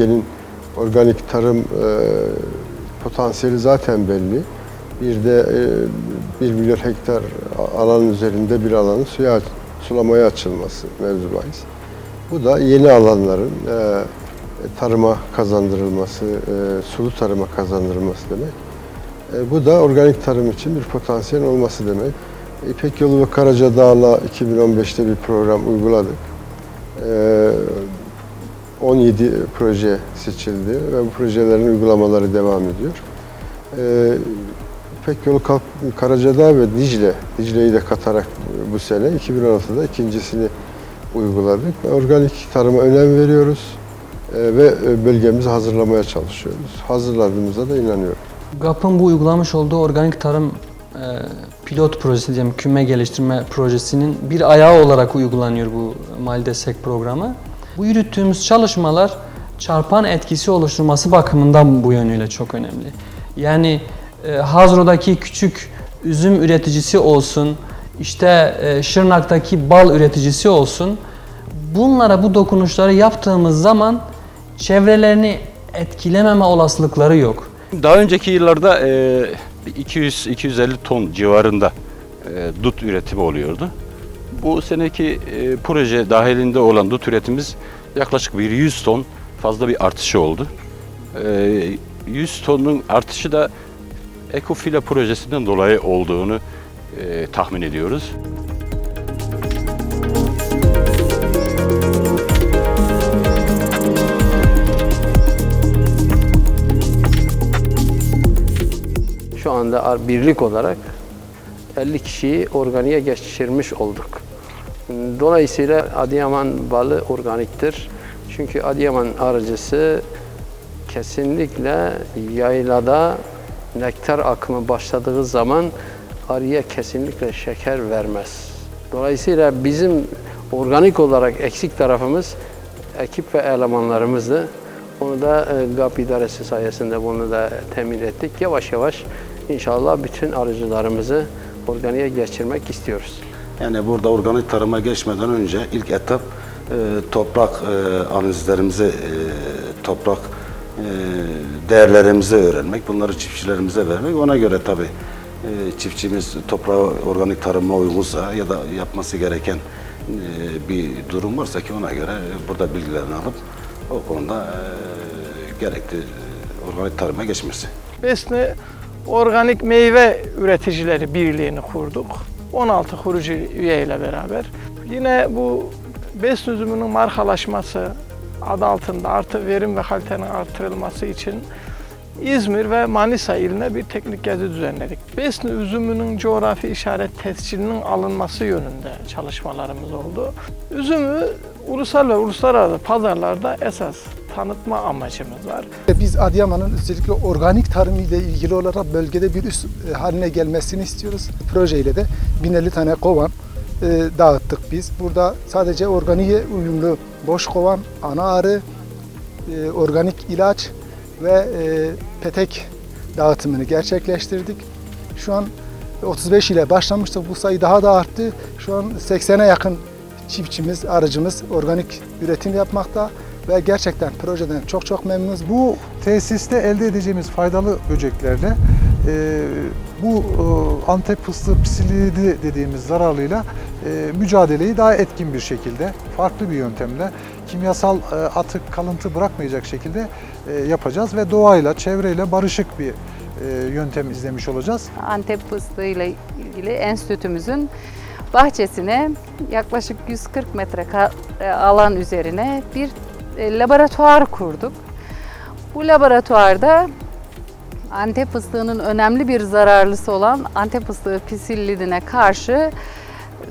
bölgenin organik tarım e, potansiyeli zaten belli. Bir de e, 1 milyon hektar alan üzerinde bir alanın suya sulamaya açılması mevzu. Bu da yeni alanların e, tarıma kazandırılması, e, sulu tarıma kazandırılması demek. E, bu da organik tarım için bir potansiyel olması demek. İpek Yolu ve Karaca Dağ'la 2015'te bir program uyguladık. E, 17 proje seçildi ve bu projelerin uygulamaları devam ediyor. E, İpek Yolu Karacadağ ve Dicle, Dicle'yi de katarak bu sene 2016'da ikincisini uyguladık. Organik tarıma önem veriyoruz e, ve e, bölgemizi hazırlamaya çalışıyoruz. Hazırladığımıza da inanıyorum. GAP'ın bu uygulamış olduğu organik tarım e, pilot projesi diyelim küme geliştirme projesinin bir ayağı olarak uygulanıyor bu mali programı. Bu yürüttüğümüz çalışmalar çarpan etkisi oluşturması bakımından bu yönüyle çok önemli. Yani e, Hazro'daki küçük üzüm üreticisi olsun, işte e, Şırnak'taki bal üreticisi olsun. Bunlara bu dokunuşları yaptığımız zaman çevrelerini etkilememe olasılıkları yok. Daha önceki yıllarda e, 200-250 ton civarında e, dut üretimi oluyordu. Bu seneki e, proje dahilinde olan dut üretimimiz yaklaşık bir 100 ton fazla bir artışı oldu. E, 100 tonun artışı da Ekofila projesinden dolayı olduğunu e, tahmin ediyoruz. Şu anda birlik olarak 50 kişiyi organiğe geçirmiş olduk. Dolayısıyla Adıyaman balı organiktir. Çünkü Adıyaman arıcısı kesinlikle yaylada nektar akımı başladığı zaman arıya kesinlikle şeker vermez. Dolayısıyla bizim organik olarak eksik tarafımız ekip ve elemanlarımızdı. Onu da e, GAP idaresi sayesinde bunu da temin ettik. Yavaş yavaş inşallah bütün arıcılarımızı organiğe geçirmek istiyoruz. Yani burada organik tarıma geçmeden önce ilk etap e, toprak e, analizlerimizi, e, toprak e, değerlerimizi öğrenmek, bunları çiftçilerimize vermek. Ona göre tabii e, çiftçimiz toprağı organik tarıma uygunsa ya da yapması gereken e, bir durum varsa ki ona göre burada bilgilerini alıp o konuda e, gerekli e, organik tarıma geçmesi. Besni Organik Meyve Üreticileri Birliği'ni kurduk. 16 kurucu üyeyle beraber. Yine bu besin üzümünün markalaşması adı altında artı verim ve kalitenin artırılması için İzmir ve Manisa iline bir teknik gezi düzenledik. Besni üzümünün coğrafi işaret tescilinin alınması yönünde çalışmalarımız oldu. Üzümü ulusal ve uluslararası pazarlarda esas tanıtma amacımız var. Biz Adıyaman'ın özellikle organik tarım ile ilgili olarak bölgede bir üs e, haline gelmesini istiyoruz. Projeyle de 1050 tane kovan e, dağıttık biz. Burada sadece organiğe uyumlu boş kovan, ana arı, e, organik ilaç ve e, petek dağıtımını gerçekleştirdik. Şu an 35 ile başlamıştık. Bu sayı daha da arttı. Şu an 80'e yakın çiftçimiz, arıcımız organik üretim yapmakta ve gerçekten projeden çok çok memnunuz. Bu tesiste elde edeceğimiz faydalı böceklerle e, bu e, Antep fıstığı psilidi dediğimiz zararlıyla e, mücadeleyi daha etkin bir şekilde, farklı bir yöntemle, kimyasal e, atık, kalıntı bırakmayacak şekilde e, yapacağız ve doğayla, çevreyle barışık bir e, yöntem izlemiş olacağız. Antep fıstığı ile ilgili enstitümüzün bahçesine yaklaşık 140 metre ka- alan üzerine bir e, laboratuvar kurduk. Bu laboratuvarda Antep fıstığının önemli bir zararlısı olan Antep fıstığı pisillidine karşı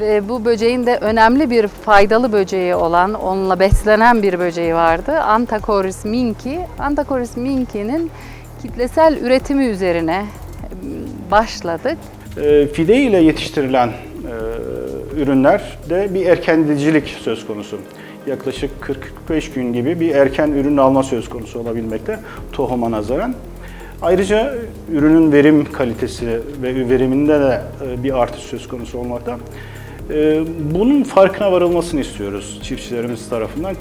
ve bu böceğin de önemli bir faydalı böceği olan, onunla beslenen bir böceği vardı. Antacoris minki. Antacoris minki'nin kitlesel üretimi üzerine e, başladık. E, fide ile yetiştirilen e, ürünlerde bir erkenlicilik söz konusu. Yaklaşık 40-45 gün gibi bir erken ürün alma söz konusu olabilmekte tohuma nazaran. Ayrıca ürünün verim kalitesi ve veriminde de e, bir artış söz konusu olmakta. E, Bunun farkına varılmasını istiyoruz çiftçilerimiz tarafından.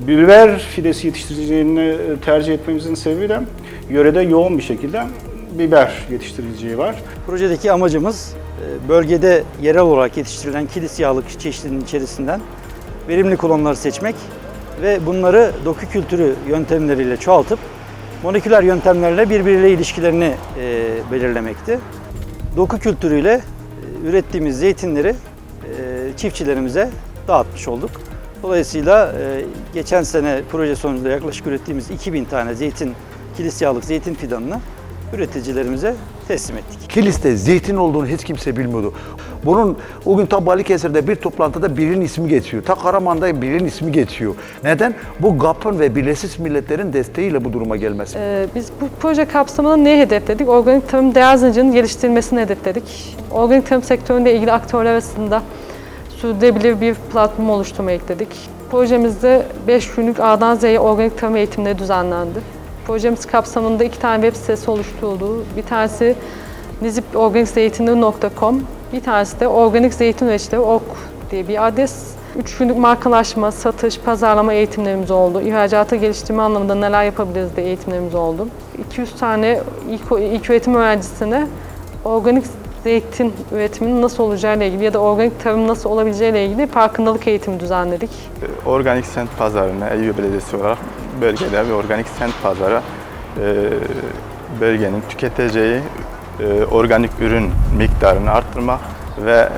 Biber fidesi yetiştiriciliğini e, tercih etmemizin sebebi de yörede yoğun bir şekilde biber yetiştiriciliği var. Projedeki amacımız bölgede yerel olarak yetiştirilen kilis yağlık çeşidinin içerisinden verimli klonları seçmek ve bunları doku kültürü yöntemleriyle çoğaltıp moleküler yöntemlerle birbiriyle ilişkilerini e, belirlemekti. Doku kültürüyle e, ürettiğimiz zeytinleri e, çiftçilerimize dağıtmış olduk. Dolayısıyla e, geçen sene proje sonucunda yaklaşık ürettiğimiz 2000 tane zeytin, kilis yağlık zeytin fidanını üreticilerimize teslim ettik. Kilis'te zeytin olduğunu hiç kimse bilmiyordu. Bunun o gün ta Balıkesir'de bir toplantıda birinin ismi geçiyor. Ta Karaman'da birinin ismi geçiyor. Neden? Bu GAP'ın ve Birleşmiş Milletler'in desteğiyle bu duruma gelmesi. Ee, Biz bu proje kapsamında neyi hedefledik? Organik tarım değer zincirinin geliştirilmesini hedefledik. Organik tarım sektöründe ilgili aktörler arasında sürdürülebilir bir platform oluşturmayı ekledik. Projemizde 5 günlük A'dan Z'ye organik tarım eğitimleri düzenlendi. Projemiz kapsamında iki tane web sitesi oluşturuldu. Bir tanesi niziporganikzeytinleri.com, bir tanesi de organikzeytinüreticileri.org diye bir adres. Üç günlük markalaşma, satış, pazarlama eğitimlerimiz oldu. İhracata geliştirme anlamında neler yapabiliriz diye eğitimlerimiz oldu. 200 tane ilk, ilk öğretim öğrencisine organik zeytin üretiminin nasıl olacağıyla ilgili ya da organik tarım nasıl olabileceğiyle ilgili farkındalık eğitimi düzenledik. Organik sent pazarına Eyüp Belediyesi olarak bölgede bir organik sent pazarı e, bölgenin tüketeceği e, organik ürün miktarını arttırmak ve e,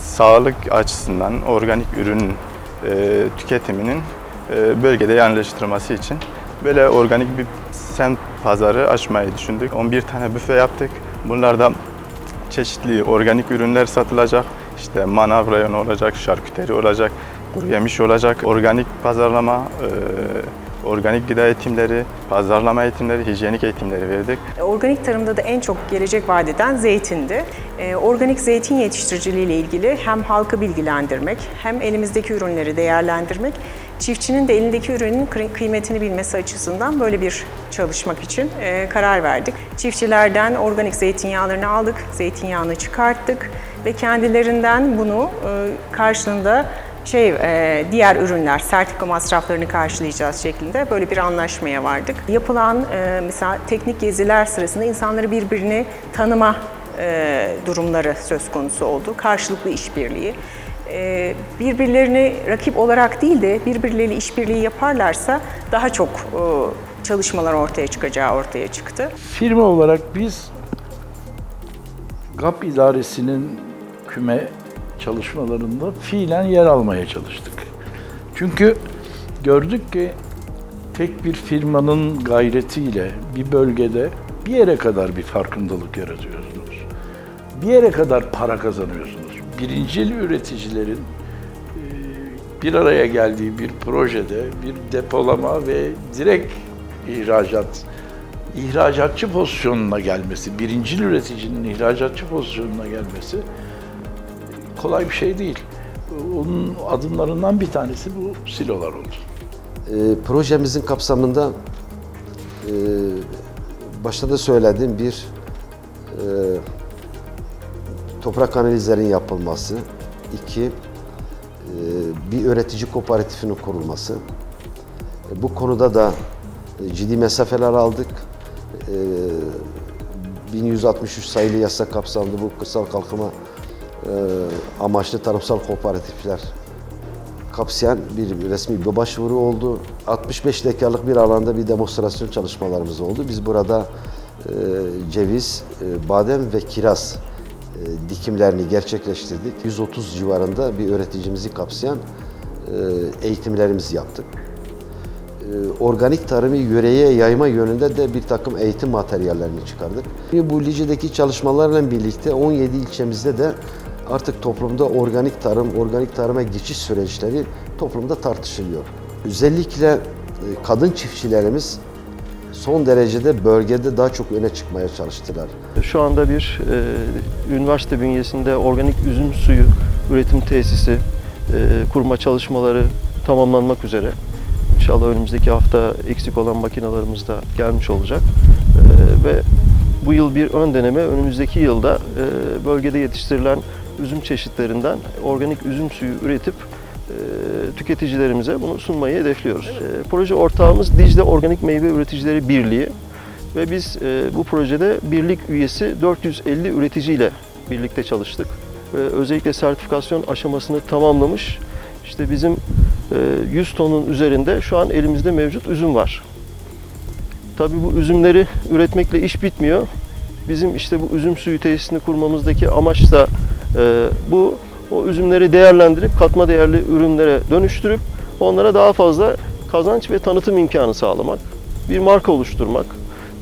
sağlık açısından organik ürün e, tüketiminin e, bölgede yerleştirilmesi için böyle organik bir sent pazarı açmayı düşündük. 11 tane büfe yaptık. Bunlarda çeşitli organik ürünler satılacak. İşte manav rayonu olacak, şarküteri olacak, kuru yemiş olacak, organik pazarlama, e, organik gıda eğitimleri, pazarlama eğitimleri, hijyenik eğitimleri verdik. Organik tarımda da en çok gelecek vaat eden zeytindi. Ee, Organik zeytin yetiştiriciliği ile ilgili hem halkı bilgilendirmek hem elimizdeki ürünleri değerlendirmek, çiftçinin de elindeki ürünün kıy- kıymetini bilmesi açısından böyle bir çalışmak için e, karar verdik. Çiftçilerden organik zeytinyağlarını aldık, zeytinyağını çıkarttık ve kendilerinden bunu e, karşılığında şey e, diğer ürünler sertifika masraflarını karşılayacağız şeklinde böyle bir anlaşmaya vardık. Yapılan e, mesela teknik geziler sırasında insanları birbirini tanıma e, durumları söz konusu oldu. Karşılıklı işbirliği. E, birbirlerini rakip olarak değil de birbirleriyle işbirliği yaparlarsa daha çok e, çalışmalar ortaya çıkacağı ortaya çıktı. Firma olarak biz GAP idaresinin küme çalışmalarında fiilen yer almaya çalıştık. Çünkü gördük ki tek bir firmanın gayretiyle bir bölgede bir yere kadar bir farkındalık yaratıyorsunuz. Bir yere kadar para kazanıyorsunuz. Birincil üreticilerin e, bir araya geldiği bir projede bir depolama ve direkt ihracat ihracatçı pozisyonuna gelmesi, birincil üreticinin ihracatçı pozisyonuna gelmesi kolay bir şey değil. Onun adımlarından bir tanesi bu silolar oldu. E, projemizin kapsamında e, başta da söylediğim bir e, toprak analizlerin yapılması, iki e, bir üretici kooperatifinin kurulması. E, bu konuda da e, ciddi mesafeler aldık. E, 1163 sayılı yasa kapsamında bu kırsal kalkınma amaçlı tarımsal kooperatifler kapsayan bir resmi bir başvuru oldu. 65 dakikalık bir alanda bir demonstrasyon çalışmalarımız oldu. Biz burada e, ceviz, e, badem ve kiraz e, dikimlerini gerçekleştirdik. 130 civarında bir öğreticimizi kapsayan e, eğitimlerimizi yaptık. E, organik tarımı yöreye yayma yönünde de bir takım eğitim materyallerini çıkardık. Bu Lice'deki çalışmalarla birlikte 17 ilçemizde de artık toplumda organik tarım, organik tarıma geçiş süreçleri toplumda tartışılıyor. Özellikle e, kadın çiftçilerimiz son derecede bölgede daha çok öne çıkmaya çalıştılar. Şu anda bir e, üniversite bünyesinde organik üzüm suyu üretim tesisi e, kurma çalışmaları tamamlanmak üzere. İnşallah önümüzdeki hafta eksik olan makinalarımız da gelmiş olacak. E, ve bu yıl bir ön deneme, önümüzdeki yılda e, bölgede yetiştirilen üzüm çeşitlerinden organik üzüm suyu üretip e, tüketicilerimize bunu sunmayı hedefliyoruz. E, proje ortağımız Dicle Organik Meyve Üreticileri Birliği ve biz e, bu projede birlik üyesi 450 üreticiyle birlikte çalıştık. Ve özellikle sertifikasyon aşamasını tamamlamış. İşte bizim e, 100 tonun üzerinde şu an elimizde mevcut üzüm var. Tabii bu üzümleri üretmekle iş bitmiyor. Bizim işte bu üzüm suyu tesisini kurmamızdaki amaç da bu. O üzümleri değerlendirip katma değerli ürünlere dönüştürüp onlara daha fazla kazanç ve tanıtım imkanı sağlamak. Bir marka oluşturmak,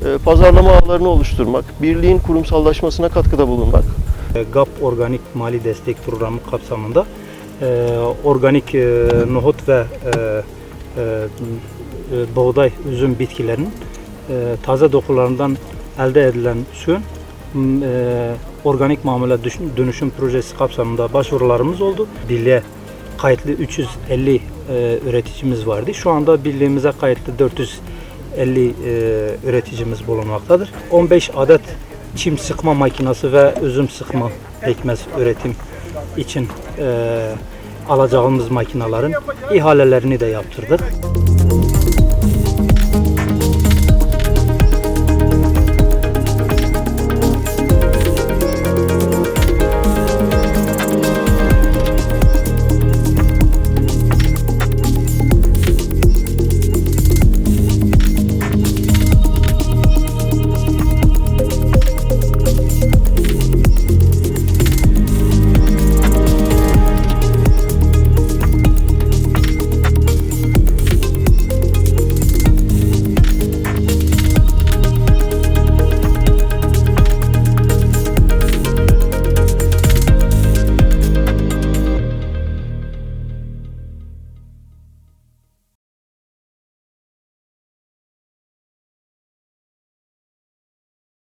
e, pazarlama ağlarını oluşturmak, birliğin kurumsallaşmasına katkıda bulunmak. GAP Organik Mali Destek Programı kapsamında e, organik e, nohut ve e, e, e, buğday, üzüm bitkilerinin e, taze dokularından elde edilen suyun e, organik mamule dönüşüm projesi kapsamında başvurularımız oldu. Birliğe kayıtlı 350 e, üreticimiz vardı. Şu anda birliğimize kayıtlı 450 e, üreticimiz bulunmaktadır. 15 adet çim sıkma makinesi ve üzüm sıkma pekmez üretim için e, alacağımız makinelerin ihalelerini de yaptırdık.